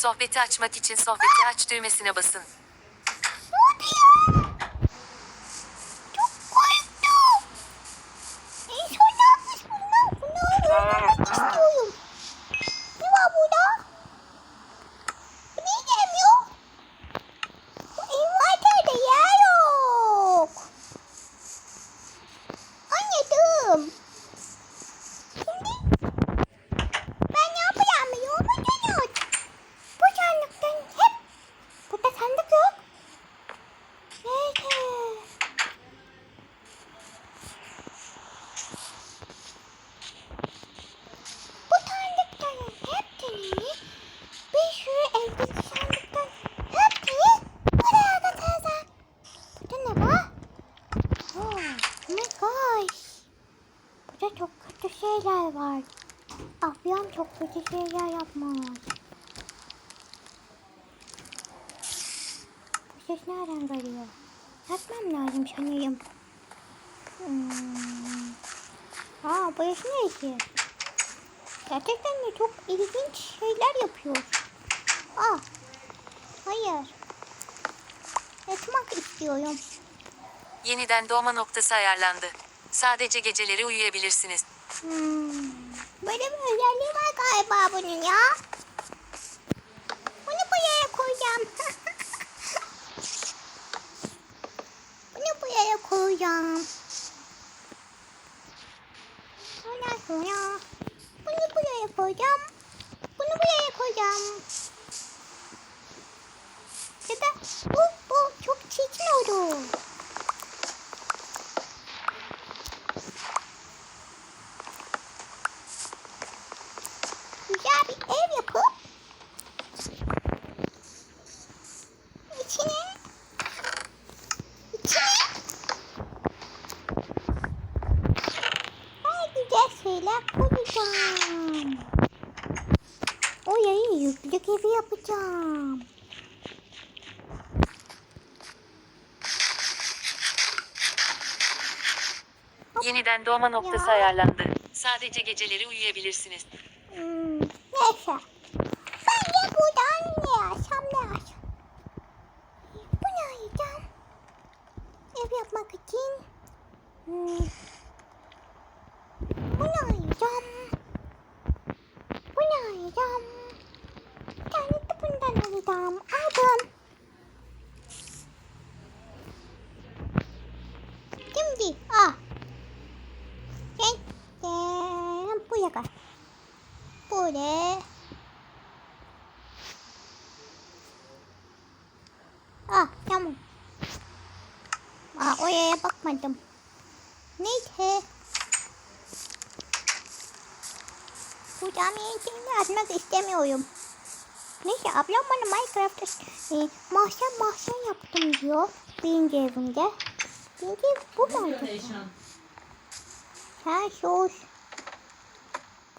Sohbeti açmak için sohbeti aç düğmesine basın. Ne oldu ya? Çok korktum. En son ne yapmış bunlar? Bunları öldürmek istiyorum. Ne var burada? Bu niye gelmiyor? Bu envanterde yer yok. Anladım. Şimdi ben ne yapacağım biliyor musunuz? Bu sandıktan hep burada sandık yok. Nerede? Bu sandıkların hepsini bir sürü evdeki sandıktan hepsini buraya katacağım. Burada ne var? Oh, oh my gosh. Burada çok kötü şeyler var. Ablam çok kötü şeyler yapmış. Bu ses nereden geliyor? Yatmam lazım sanırım. Hmm. Aa burası neresi? Gerçekten de çok ilginç şeyler yapıyor. Aa. Hayır. Yatmak istiyorum. Yeniden doğma noktası ayarlandı. Sadece geceleri uyuyabilirsiniz. Hmm. Böyle bir özelliği var galiba bunun ya. Bunu buraya koyacağım. Bunu buraya koyacağım. Ondan sonra bunu buraya koyacağım. Bunu buraya koyacağım. Ya da bu, bu çok çirkin oldu. güzel bir ev yapıp içine içine her güzel şeyler koyacağım. O evi yapacağım. Yeniden doğma noktası Ya. ayarlandı. Sadece geceleri uyuyabilirsiniz. Hmm, neyse. Ben de buradan ne alsam ne alsam. Bunu alacağım. Ev yapmak için. Hmm. Bunu alacağım. Bunu alacağım. Bir tane de alacağım. Aldım. Şimdi ah. Gel. Gel. Buraya gel. Böyle. Ah tamam. Aa, oraya bakmadım. Neyse. Camiye içinde atmak istemiyorum. Neyse ablam bana Minecraft'ta e, mahzen mahzen yaptım diyor. Birinci evimde. Birinci ev bu oldu? Sen sus.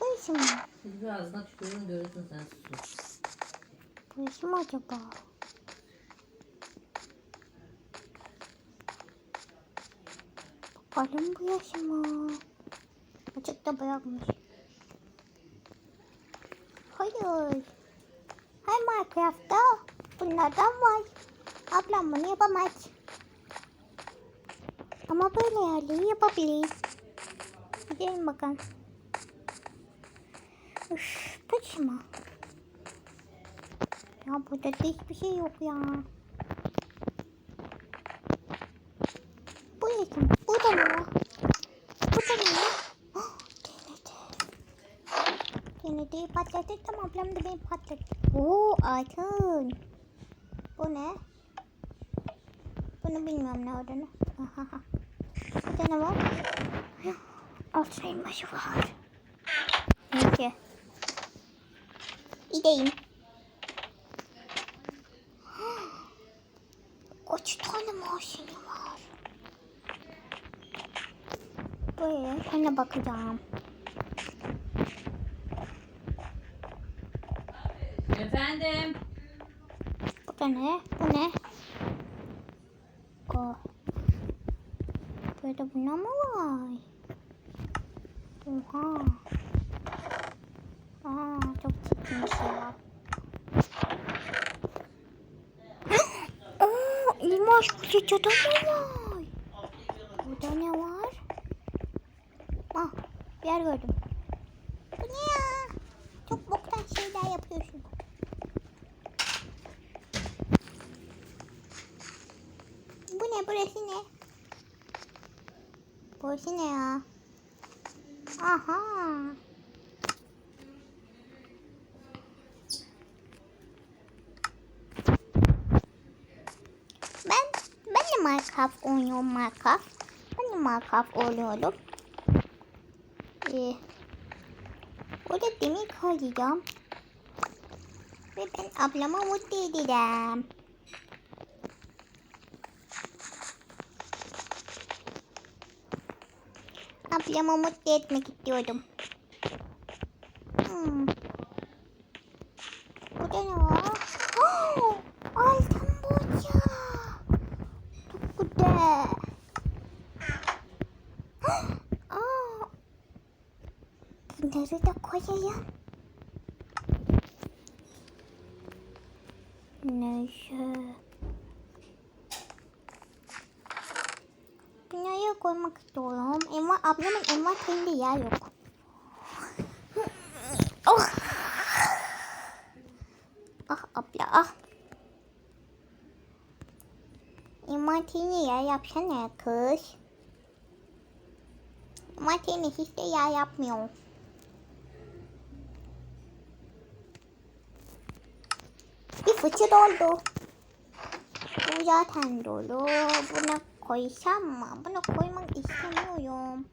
Bu işim mi? Siz bir ağzına tükürün görürsün sen sus. Burası mı acaba? Bakalım burası mı? Açıkta bırakmış. Hayır. Minecraft'ta bunlardan var. Ablam bunu yapamaz. Ama böyle yerleri yapabilir. Gidelim bakalım. Üf, mı? Ya burada da hiçbir şey yok ya. Bu ne kim? Bu da ne? Bu da ne? ya? Ah, TNT. TNT'yi patlatırsam ablam da beni patlatır. Oo altın. Bu ne? Bunu bilmiyorum ne olduğunu. Burada ne var? Altın elması var. Neyse. Gideyim. Kaç tane maaşını var? Böyle sana bakacağım. geldim. Bu da ne? Bu ne? Go. Böyle buna mı var? Oha. Aa çok ciddi bir şey var. Aa, İlmaş bu çeçede ne var? Burada ne var? Ah bir yer gördüm. Burası ne ya? Aha. Ben ben de Minecraft oynuyorum Minecraft. Ben de Minecraft oynuyorum. Ee, orada demir koyacağım. Ve ben ablama mutlu edeceğim. Ablama mutlu etmek istiyordum. Hmm. Burada ne var? Oh, altın boca. Çok güzel. Aa, bunları da koyayım. Neyse. Bunları koymak istiyorum. Elma, ablamın envanterinde yer yok. oh. Ah abla ah. Envanterine yer yapsana kız. Envanterine hiç de yer yapmıyor. Bir fıçı doldu. Bu zaten dolu. Buna koysam mı? Buna koymak istemiyorum.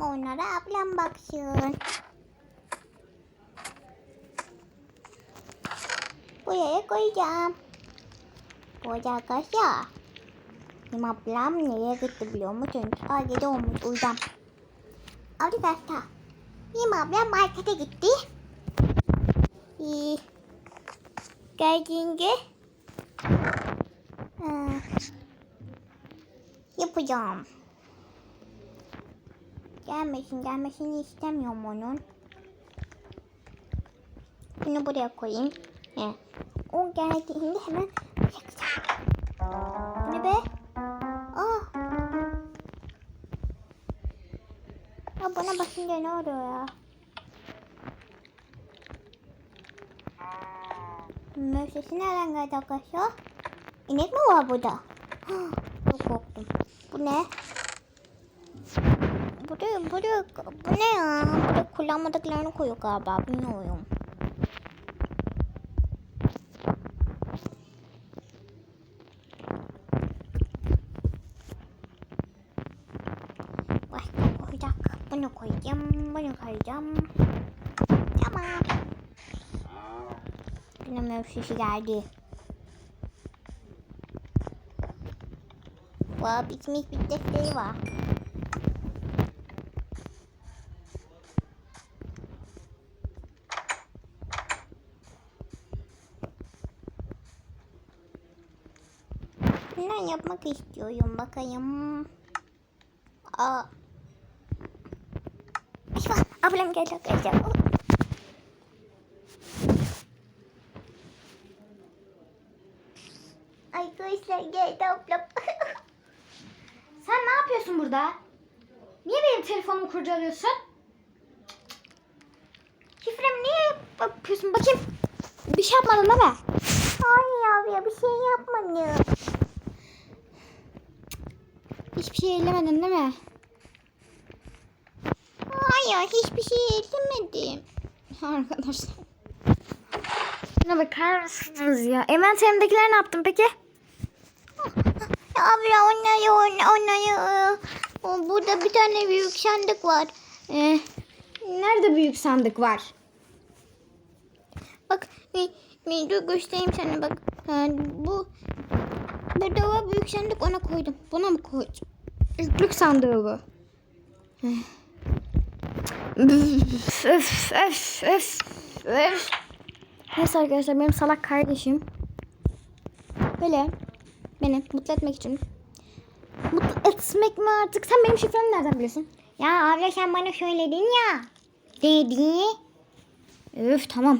Onlara ablam baksın. Buraya koyacağım. Burada arkadaşlar. Benim ablam nereye gitti biliyor musun? Aa gece olmuş uyudum. Arkadaşlar. Benim ablam markete gitti. Ee, geldiğinde yapacağım. Gelmesin gelmesini istemiyorum onun. Bunu buraya koyayım. He. O geldiğinde hemen yakacağım. Ne be? Aa. Ya bana basınca ne oluyor ya? Müessesi nereden geldi arkadaşlar? İnek mi var burada? Çok korktum. Bu ne? Buraya, buraya, bu ne ya? Buraya kullanmadıklarını koyuyor galiba. Bilmiyorum. Başka koyacak. Bunu koyacağım. Bunu koyacağım. Tamam. Yine mevsisi geldi. Vay bitmiş bir defteri var. Bundan yapmak istiyorum bakayım. Aa. Eyvah ablam geldi arkadaşlar. Arkadaşlar. Sen ne yapıyorsun burada? Niye benim telefonumu kurcalıyorsun? Şifremi niye yapıyorsun? Bakayım. Bir şey yapmadın değil mi? Hayır abi bir şey yapmadım. Hiçbir şey ellemedin değil mi? Hayır hiçbir şey yemedim. Arkadaşlar. Şuna bakar mısınız ya? Envanterimdekiler ne yaptın peki? Abla onları onları, o, burada bir tane büyük sandık var. Ee, nerede büyük sandık var? Bak dur göstereyim sana bak. Ha, bu burada var büyük sandık ona koydum. Buna mı koydun? Büyüklük sandığı bu. öf, öf, öf, öf. Neyse arkadaşlar benim salak kardeşim böyle beni mutlu etmek için mutlu etmek mi artık? Sen benim şifremi nereden biliyorsun? Ya abla sen bana söyledin ya. Dedi. Öf tamam.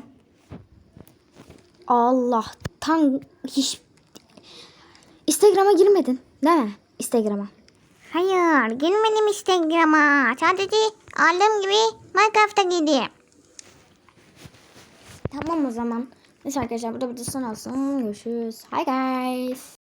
Allah'tan hiç Instagram'a girmedin değil mi? Instagram'a. Hayır girmedim Instagram'a. Sadece aldığım gibi Minecraft'a girdim. Tamam o zaman. Neyse arkadaşlar burada bir de son olsun. Görüşürüz. Hi guys.